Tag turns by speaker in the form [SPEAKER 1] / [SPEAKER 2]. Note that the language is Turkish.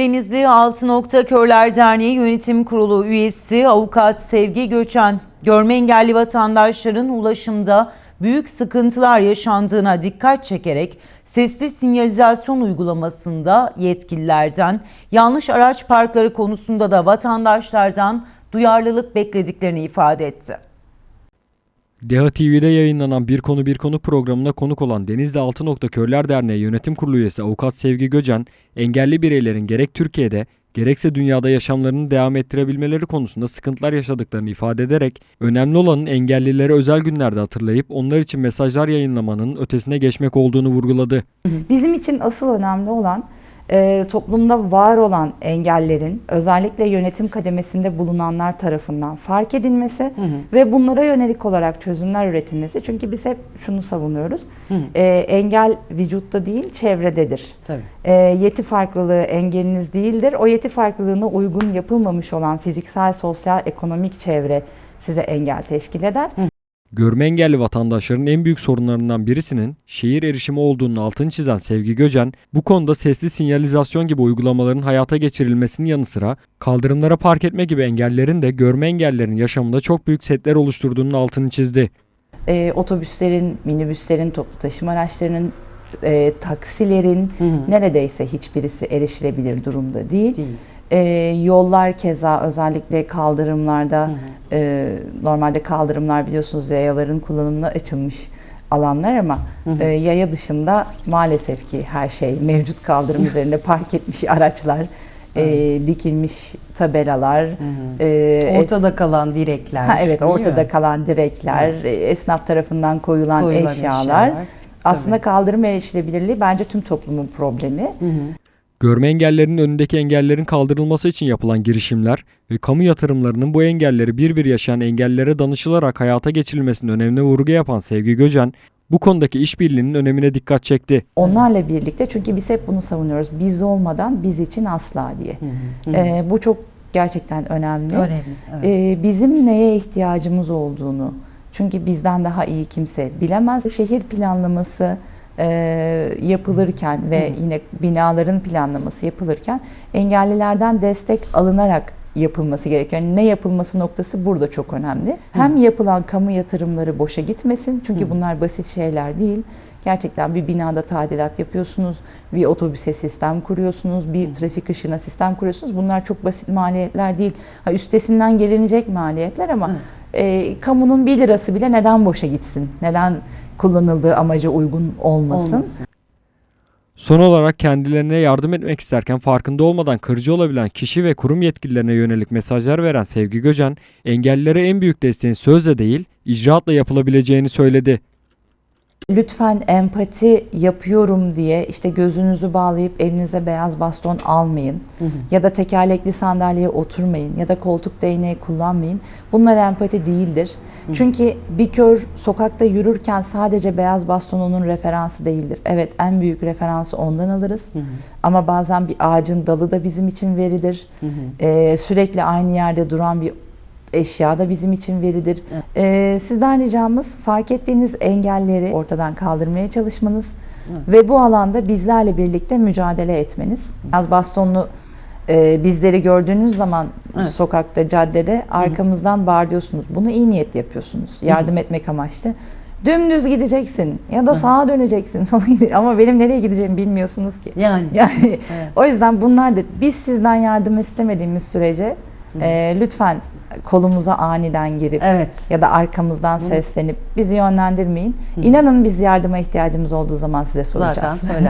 [SPEAKER 1] Denizli Altı Nokta Körler Derneği Yönetim Kurulu üyesi avukat Sevgi Göçen, görme engelli vatandaşların ulaşımda büyük sıkıntılar yaşandığına dikkat çekerek sesli sinyalizasyon uygulamasında yetkililerden, yanlış araç parkları konusunda da vatandaşlardan duyarlılık beklediklerini ifade etti.
[SPEAKER 2] DEHA TV'de yayınlanan Bir Konu Bir Konu programına konuk olan Denizli Altı Nokta Körler Derneği Yönetim Kurulu üyesi Avukat Sevgi Göcen, engelli bireylerin gerek Türkiye'de gerekse dünyada yaşamlarını devam ettirebilmeleri konusunda sıkıntılar yaşadıklarını ifade ederek, önemli olanın engellileri özel günlerde hatırlayıp onlar için mesajlar yayınlamanın ötesine geçmek olduğunu vurguladı.
[SPEAKER 3] Bizim için asıl önemli olan e, toplumda var olan engellerin özellikle yönetim kademesinde bulunanlar tarafından fark edilmesi ve bunlara yönelik olarak çözümler üretilmesi. Çünkü biz hep şunu savunuyoruz. E, engel vücutta değil çevrededir.
[SPEAKER 4] Tabii.
[SPEAKER 3] E, yeti farklılığı engeliniz değildir. O yeti farklılığına uygun yapılmamış olan fiziksel, sosyal, ekonomik çevre size engel teşkil eder.
[SPEAKER 2] Görme engelli vatandaşların en büyük sorunlarından birisinin şehir erişimi olduğunun altını çizen Sevgi Göcen, bu konuda sesli sinyalizasyon gibi uygulamaların hayata geçirilmesinin yanı sıra kaldırımlara park etme gibi engellerin de görme engellerin yaşamında çok büyük setler oluşturduğunun altını çizdi.
[SPEAKER 3] e, otobüslerin, minibüslerin, toplu taşıma araçlarının, e, taksilerin neredeyse hiçbirisi erişilebilir durumda değil.
[SPEAKER 4] Değil.
[SPEAKER 3] E, yollar keza özellikle kaldırımlarda, e, normalde kaldırımlar biliyorsunuz yayaların kullanımına açılmış alanlar ama e, yaya dışında maalesef ki her şey mevcut kaldırım üzerinde park etmiş araçlar, e, dikilmiş tabelalar, e,
[SPEAKER 4] Ortada kalan direkler.
[SPEAKER 3] Ha, evet ortada
[SPEAKER 4] mi?
[SPEAKER 3] kalan direkler, e, esnaf tarafından koyulan,
[SPEAKER 4] Koyulan
[SPEAKER 3] eşyalar.
[SPEAKER 4] eşyalar,
[SPEAKER 3] Aslında
[SPEAKER 4] tabii.
[SPEAKER 3] kaldırım erişilebilirliği bence tüm toplumun problemi.
[SPEAKER 2] Görme engellerinin önündeki engellerin kaldırılması için yapılan girişimler ve kamu yatırımlarının bu engelleri bir bir yaşayan engellere danışılarak hayata geçirilmesinin önemine vurgu yapan Sevgi Göcen, bu konudaki işbirliğinin önemine dikkat çekti.
[SPEAKER 3] Onlarla birlikte çünkü biz hep bunu savunuyoruz. Biz olmadan biz için asla diye. E, bu çok gerçekten önemli.
[SPEAKER 4] Önemli. Evet.
[SPEAKER 3] E, bizim neye ihtiyacımız olduğunu çünkü bizden daha iyi kimse bilemez. Şehir planlaması yapılırken ve yine binaların planlaması yapılırken engellilerden destek alınarak yapılması gerekiyor. Yani ne yapılması noktası burada çok önemli. Hem yapılan kamu yatırımları boşa gitmesin çünkü bunlar basit şeyler değil. Gerçekten bir binada tadilat yapıyorsunuz, bir otobüse sistem kuruyorsunuz, bir trafik ışığına sistem kuruyorsunuz. Bunlar çok basit maliyetler değil. Ha, üstesinden gelinecek maliyetler ama e, kamunun 1 lirası bile neden boşa gitsin? Neden kullanıldığı amaca uygun olmasın?
[SPEAKER 4] Olmasın.
[SPEAKER 2] Son olarak kendilerine yardım etmek isterken farkında olmadan kırıcı olabilen kişi ve kurum yetkililerine yönelik mesajlar veren Sevgi Göcen, engellilere en büyük desteğin sözle değil, icraatla yapılabileceğini söyledi.
[SPEAKER 3] Lütfen empati yapıyorum diye işte gözünüzü bağlayıp elinize beyaz baston almayın. Ya da tekerlekli sandalyeye oturmayın ya da koltuk değneği kullanmayın. Bunlar empati değildir. Çünkü bir kör sokakta yürürken sadece beyaz baston onun referansı değildir. Evet en büyük referansı ondan alırız. Ama bazen bir ağacın dalı da bizim için veridir. Ee, sürekli aynı yerde duran bir eşya da bizim için veridir. Ee, sizden ricamız fark ettiğiniz engelleri ortadan kaldırmaya çalışmanız ve bu alanda bizlerle birlikte mücadele etmeniz. Az bastonlu e, bizleri gördüğünüz zaman
[SPEAKER 4] Evet.
[SPEAKER 3] sokakta, caddede arkamızdan bağırıyorsunuz. Bunu iyi niyetli yapıyorsunuz. Yardım etmek amaçlı. Dümdüz gideceksin ya da sağa döneceksin. Ama benim nereye gideceğimi bilmiyorsunuz ki.
[SPEAKER 4] Yani.
[SPEAKER 3] Yani
[SPEAKER 4] Evet.
[SPEAKER 3] o yüzden bunlar da biz sizden yardım istemediğimiz sürece e, lütfen kolumuza aniden girip
[SPEAKER 4] Evet.
[SPEAKER 3] ya da arkamızdan seslenip bizi yönlendirmeyin. İnanın biz yardıma ihtiyacımız olduğu zaman size soracağız.
[SPEAKER 4] Zaten söyler.